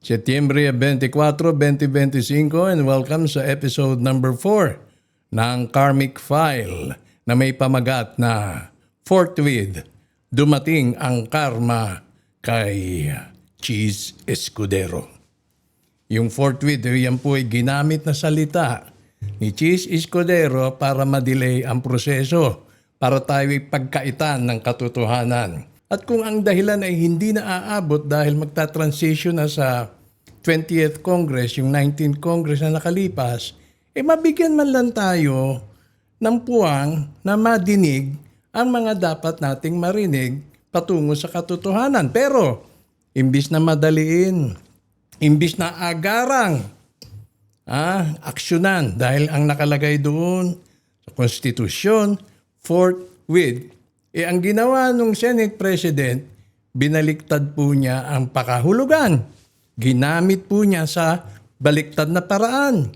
Setyembre 24, 2025 and welcome sa episode number 4 ng Karmic File na may pamagat na Forthwith, dumating ang karma kay Cheese Escudero. Yung forthwith, yan po ay ginamit na salita ni Cheese Escudero para madelay ang proseso para tayo ay pagkaitan ng katotohanan. At kung ang dahilan ay hindi na aabot dahil magta-transition na sa 20th Congress, yung 19th Congress na nakalipas, eh mabigyan man lang tayo ng puwang na madinig ang mga dapat nating marinig patungo sa katotohanan. Pero, imbis na madaliin, imbis na agarang, ah, aksyonan dahil ang nakalagay doon sa konstitusyon, forthwith, eh ang ginawa ng Senate President, binaliktad po niya ang pakahulugan. Ginamit po niya sa baliktad na paraan.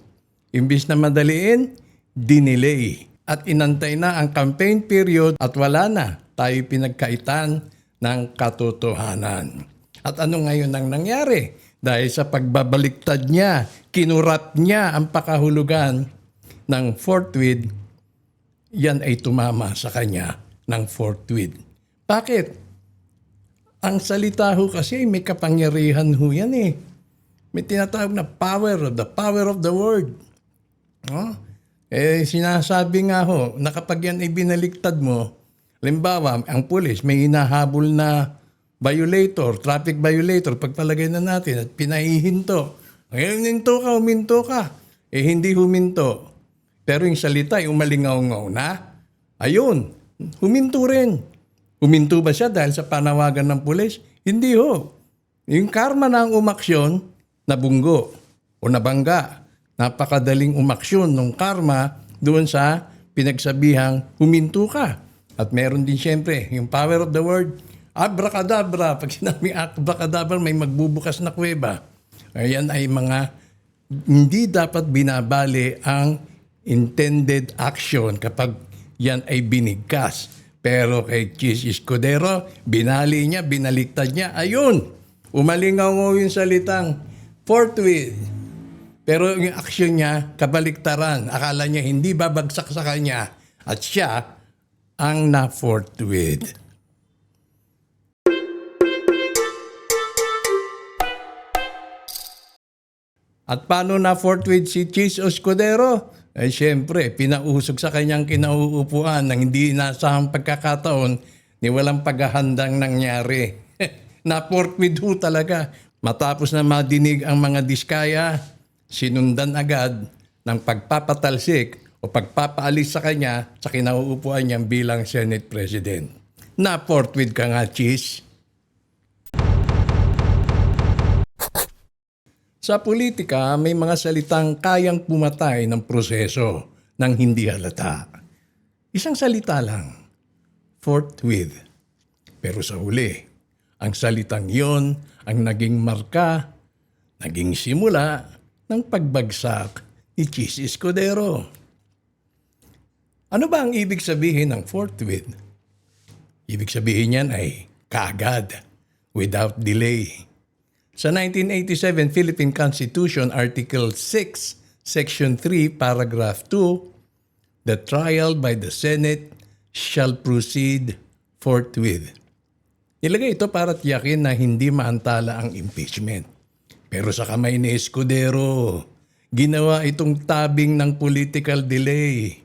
Imbis na madaliin, dinelay. At inantay na ang campaign period at wala na tayo pinagkaitan ng katotohanan. At ano ngayon ang nangyari? Dahil sa pagbabaliktad niya, kinurap niya ang pakahulugan ng forthwith, yan ay tumama sa kanya ng forthwith. Bakit? Ang salita ho kasi may kapangyarihan ho yan eh. May tinatawag na power the power of the word. Oh? Eh, sinasabi nga ho, na kapag yan ay binaliktad mo, limbawa, ang pulis may hinahabol na violator, traffic violator, pagpalagay na natin at pinahihinto. Ngayon, hinto ka, huminto ka. Eh, hindi huminto. Pero yung salita, yung malingaw-ngaw na, ayun, huminto rin. Huminto ba siya dahil sa panawagan ng pulis? Hindi ho. Yung karma ng umaksyon, nabunggo o nabangga. Napakadaling umaksyon ng karma doon sa pinagsabihang huminto ka. At meron din siyempre yung power of the word, abracadabra. Pag sinabi abracadabra, may magbubukas na kuweba. Ayan ay mga hindi dapat binabali ang intended action kapag yan ay binigkas. Pero kay Cheese Escudero, binali niya, binaliktad niya, ayun, umalingaw mo yung salitang forthwith. Pero yung action niya, kabaliktaran. Akala niya hindi babagsak sa kanya. At siya ang na-forthwith. At paano na forthwith si Cheese Escudero? Eh siyempre, pinausog sa kanyang kinauupuan ng hindi inasahang pagkakataon ni walang paghahandang nangyari. na forthwith ho talaga. Matapos na madinig ang mga diskaya, sinundan agad ng pagpapatalsik o pagpapaalis sa kanya sa kinauupuan niyang bilang Senate President. Na forthwith ka nga, Cheese. Sa politika, may mga salitang kayang pumatay ng proseso ng hindi halata. Isang salita lang, forthwith. Pero sa huli, ang salitang yon ang naging marka, naging simula ng pagbagsak ni Cheese Escudero. Ano ba ang ibig sabihin ng forthwith? Ibig sabihin niyan ay kaagad, without delay. Sa 1987 Philippine Constitution, Article 6, Section 3, Paragraph 2, the trial by the Senate shall proceed forthwith. Nilagay ito para tiyakin na hindi maantala ang impeachment. Pero sa kamay ni Escudero, ginawa itong tabing ng political delay.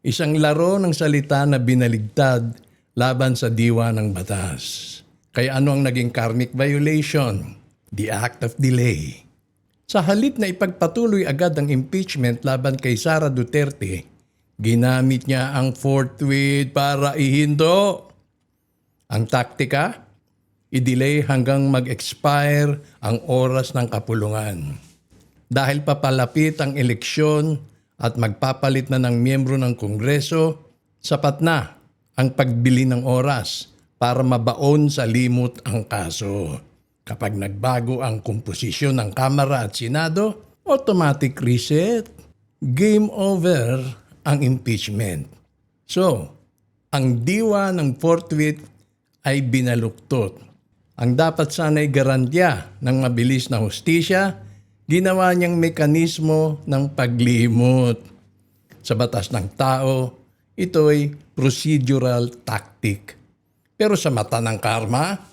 Isang laro ng salita na binaligtad laban sa diwa ng batas. Kaya ano ang naging karmic violation? The act of delay. Sa halip na ipagpatuloy agad ang impeachment laban kay Sara Duterte, ginamit niya ang forthwith para ihinto. Ang taktika, i-delay hanggang mag-expire ang oras ng kapulungan. Dahil papalapit ang eleksyon at magpapalit na ng miyembro ng Kongreso, sapat na ang pagbili ng oras para mabaon sa limot ang kaso. Kapag nagbago ang komposisyon ng Kamara at Senado, automatic reset. Game over ang impeachment. So, ang diwa ng forthwith ay binaluktot Ang dapat sana'y garantya ng mabilis na hustisya, ginawa niyang mekanismo ng paglimot. Sa batas ng tao, ito'y procedural tactic. Pero sa mata ng karma,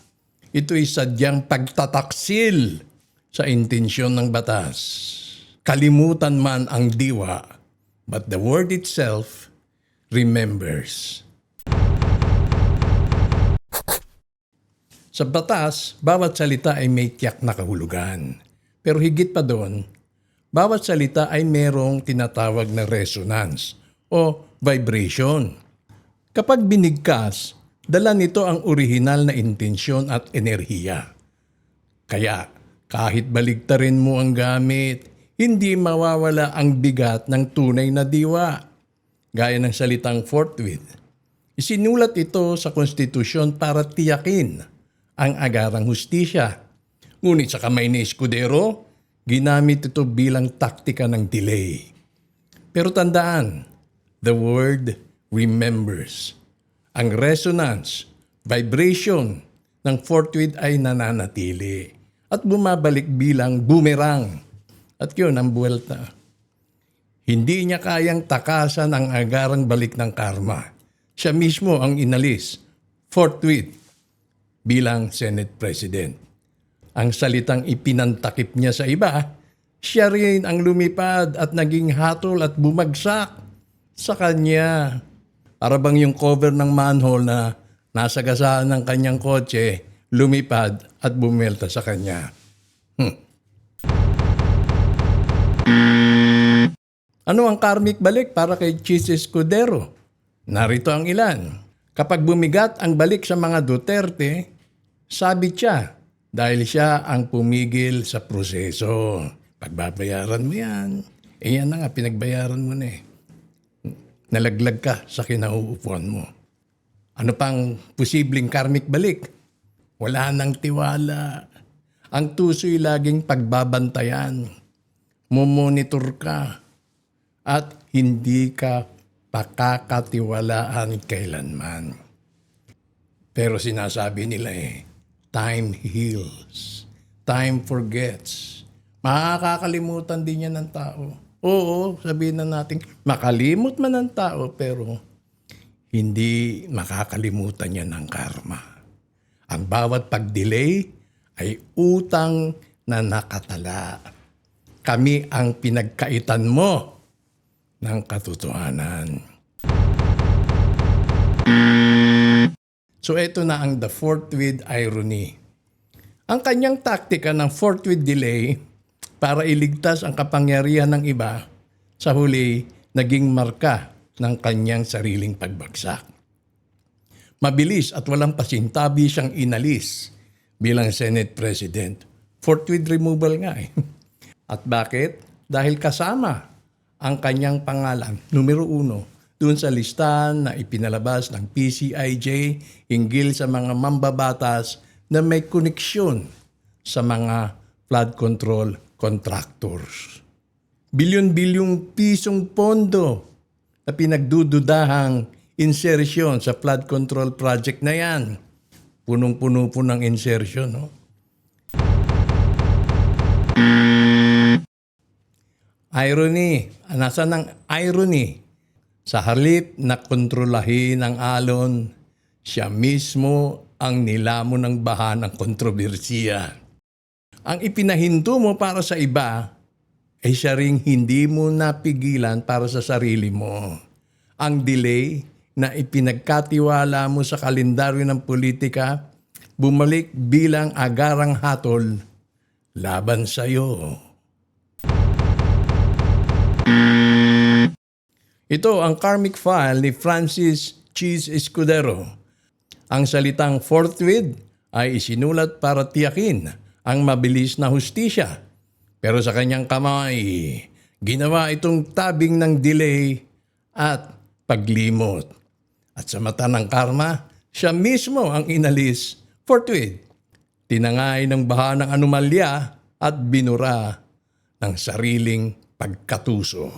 ito'y sadyang pagtataksil sa intensyon ng batas. Kalimutan man ang diwa, but the word itself remembers. Sa batas, bawat salita ay may tiyak na kahulugan. Pero higit pa doon, bawat salita ay merong tinatawag na resonance o vibration. Kapag binigkas, dala nito ang orihinal na intensyon at enerhiya. Kaya kahit baligtarin mo ang gamit, hindi mawawala ang bigat ng tunay na diwa. Gaya ng salitang forthwith. Isinulat ito sa konstitusyon para tiyakin ang agarang hustisya. Ngunit sa kamay ni Escudero, ginamit ito bilang taktika ng delay. Pero tandaan, the word remembers. Ang resonance, vibration ng forthwith ay nananatili at bumabalik bilang boomerang. At yun ang buwelta. Hindi niya kayang takasan ang agarang balik ng karma. Siya mismo ang inalis, forthwith, bilang Senate President. Ang salitang ipinantakip niya sa iba, siya rin ang lumipad at naging hatol at bumagsak sa kanya. Para bang yung cover ng manhole na nasa gasaan ng kanyang kotse, lumipad at bumelta sa kanya. Hmm. Ano ang karmic balik para kay Chis Escudero? Narito ang ilan. Kapag bumigat ang balik sa mga Duterte, sabi siya dahil siya ang pumigil sa proseso. Pagbabayaran mo yan. Eh yan na nga, pinagbayaran mo na eh. Nalaglag ka sa kinauupuan mo. Ano pang posibleng karmic balik? Wala nang tiwala. Ang tuso'y laging pagbabantayan. Mumonitor ka. At hindi ka pakakatiwalaan kailanman. Pero sinasabi nila eh, time heals. Time forgets. Makakalimutan din yan ng tao. Oo, sabihin na natin, makalimot man ng tao, pero hindi makakalimutan yan ng karma. Ang bawat pag-delay ay utang na nakatala. Kami ang pinagkaitan mo ng katotohanan. So ito na ang the fourth with irony. Ang kanyang taktika ng fourth with delay para iligtas ang kapangyarihan ng iba sa huli naging marka ng kanyang sariling pagbagsak. Mabilis at walang pasintabi siyang inalis bilang Senate President. Forthwith removal nga eh. At bakit? Dahil kasama ang kanyang pangalan, numero uno, doon sa listahan na ipinalabas ng PCIJ hinggil sa mga mambabatas na may koneksyon sa mga flood control contractors. Bilyon-bilyong pisong pondo na pinagdududahang insertion sa flood control project na yan. Punong-puno po ng insertion, no? Irony. Nasaan ang irony? Sa halip na kontrolahin ang alon, siya mismo ang nilamon ng baha ng kontrobersiya. Ang ipinahinto mo para sa iba, ay siya ring hindi mo napigilan para sa sarili mo. Ang delay na ipinagkatiwala mo sa kalendaryo ng politika, bumalik bilang agarang hatol laban sa iyo. Ito ang karmic file ni Francis Cheese Escudero. Ang salitang forthwith ay isinulat para tiyakin ang mabilis na hustisya. Pero sa kanyang kamay, ginawa itong tabing ng delay at paglimot. At sa mata ng karma, siya mismo ang inalis forthwith. Tinangay ng baha ng anomalya at binura ng sariling pagkatuso.